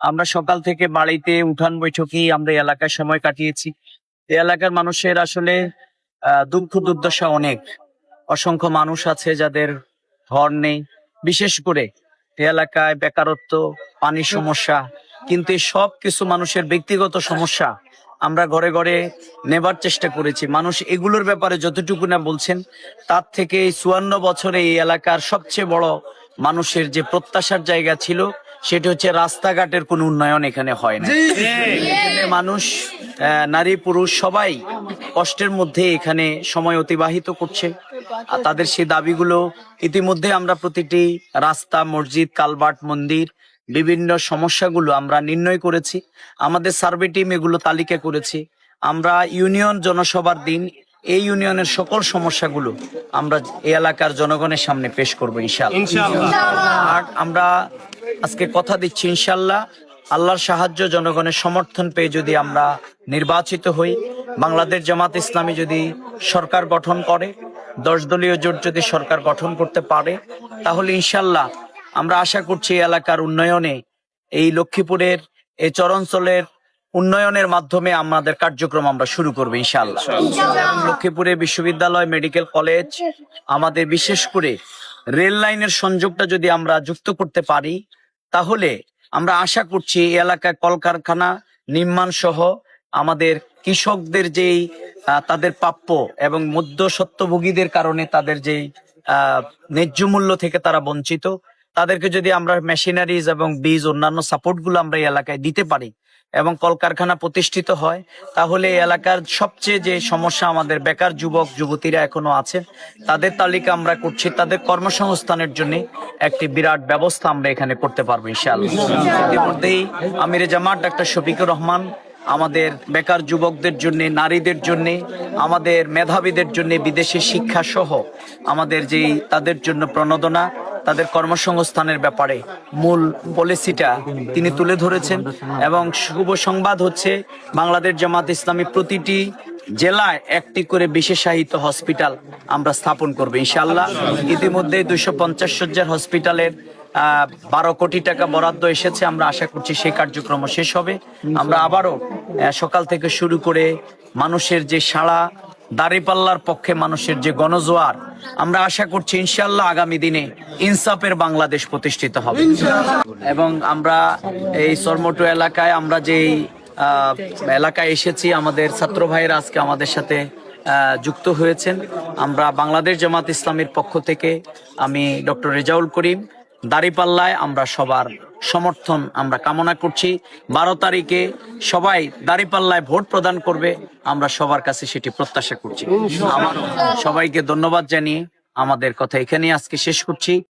আমরা সকাল থেকে বাড়িতে উঠান বৈঠকেই আমরা এলাকায় সময় কাটিয়েছি। এলাকার মানুষের আসলে দুঃখ দুর্দশা অনেক। অসংখ্য মানুষ আছে যাদের ঘর নেই। বিশেষ করে এলাকায় বেকারত্ব, পানির সমস্যা, কিন্তু সব কিছু মানুষের ব্যক্তিগত সমস্যা আমরা ঘরে ঘরে নেবার চেষ্টা করেছি। মানুষ এগুলোর ব্যাপারে যতটুকু না বলছেন, তার থেকে চুয়ান্ন বছরে এই এলাকার সবচেয়ে বড় মানুষের যে প্রত্যাশার জায়গা ছিল সেটা হচ্ছে রাস্তাঘাটের কোনো উন্নয়ন এখানে হয় না। এখানে মানুষ নারী পুরুষ সবাই কষ্টের মধ্যে এখানে সময় অতিবাহিত করছে। আর তাদের সেই দাবিগুলো ইতিমধ্যে আমরা প্রতিটি রাস্তা মসজিদ কালবাট মন্দির বিভিন্ন সমস্যাগুলো আমরা নির্ণয় করেছি। আমাদের সার্ভে টিম এগুলো তালিকা করেছি। আমরা ইউনিয়ন জনসভার দিন এই ইউনিয়নের সকল সমস্যাগুলো আমরা এই এলাকার জনগণের সামনে পেশ করব ইনশাআল্লাহ। আর আমরা আজকে কথা দিচ্ছি ইনশাল্লাহ। আল্লাহর সাহায্য জনগণের সমর্থন পেয়ে যদি আমরা নির্বাচিত হই বাংলাদেশ জামাত ইসলামী যদি সরকার গঠন করে দশ দলীয় জোট যদি সরকার গঠন করতে পারে তাহলে ইনশাল্লাহ আমরা আশা করছি এই এলাকার উন্নয়নে এই লক্ষ্মীপুরের এই চরাঞ্চলের উন্নয়নের মাধ্যমে আমাদের কার্যক্রম আমরা শুরু করব ইনশাল্লাহ। লক্ষ্মীপুরে বিশ্ববিদ্যালয় মেডিকেল কলেজ আমাদের বিশেষ করে রেল লাইনের সংযোগটা যদি আমরা যুক্ত করতে পারি তাহলে আমরা আশা করছি এই এলাকায় কলকারখানা নির্মাণ সহ আমাদের কৃষকদের যেই তাদের প্রাপ্য এবং মধ্য সত্যভোগীদের কারণে তাদের যেই ন্যায্য মূল্য থেকে তারা বঞ্চিত, তাদেরকে যদি আমরা মেশিনারিজ এবং বীজ অন্যান্য সাপোর্টগুলো আমরা এই এলাকায় দিতে পারি এবং কলকারখানা প্রতিষ্ঠিত হয়, তাহলে এই এলাকার সবচেয়ে যে সমস্যা আমাদের বেকার যুবক, যুবতীরা এখনও আছেন, তাদের তালিকা আমরা করছি, তাদের কর্মসংস্থানের জন্য একটি বিরাট ব্যবস্থা আমরা এখানে করতে পারব, ইনশাআল্লাহ। ইতিমধ্যেই আমিরে জামাত ডাক্তার শফিকুর রহমান আমাদের বেকার যুবকদের জন্য, নারীদের জন্য, আমাদের মেধাবীদের জন্য বিদেশে শিক্ষা সহ আমাদের যেই তাদের জন্য প্রণোদনা তাদের কর্মসংস্থানের ব্যাপারে মূল পলিসিটা তিনি তুলে ধরেছেন। এবং শুভ সংবাদ হচ্ছে, বাংলাদেশ জামাত ইসলামী প্রতিটি জেলায় একটি করে বিশেষায়িত হসপিটাল আমরা স্থাপন করব ইনশাল্লাহ ইতিমধ্যে দুইশো পঞ্চাশ সজ্জার হসপিটালের বারো কোটি টাকা বরাদ্দ এসেছে। আমরা আশা করছি সেই কার্যক্রম শেষ হবে। আমরা আবারও সকাল থেকে শুরু করে মানুষের যে সাড়া, দাঁড়িপাল্লার পক্ষে মানুষের যে গণজোয়ার আমরা আশা করছি ইনশাল্লাহ আগামী দিনে ইনসাফের বাংলাদেশ প্রতিষ্ঠিত হবে। এবং আমরা এই সরমটু এলাকায় আমরা যেই এলাকায় এসেছি, আমাদের ছাত্র ভাইয়েরা আজকে আমাদের সাথে যুক্ত হয়েছেন। আমরা বাংলাদেশ জামাত ইসলামের পক্ষ থেকে আমি ডক্টর রেজাউল করিম, দাঁড়িপাল্লায় আমরা সবার সমর্থন আমরা কামনা করছি। বারো তারিখে সবাই দাঁড়িপাল্লায় ভোট প্রদান করবে। আমরা সবার কাছে সেটি প্রত্যাশা করছি। আমার সবাইকে ধন্যবাদ জানিয়ে আমাদের কথা এখানে আজকে শেষ করছি।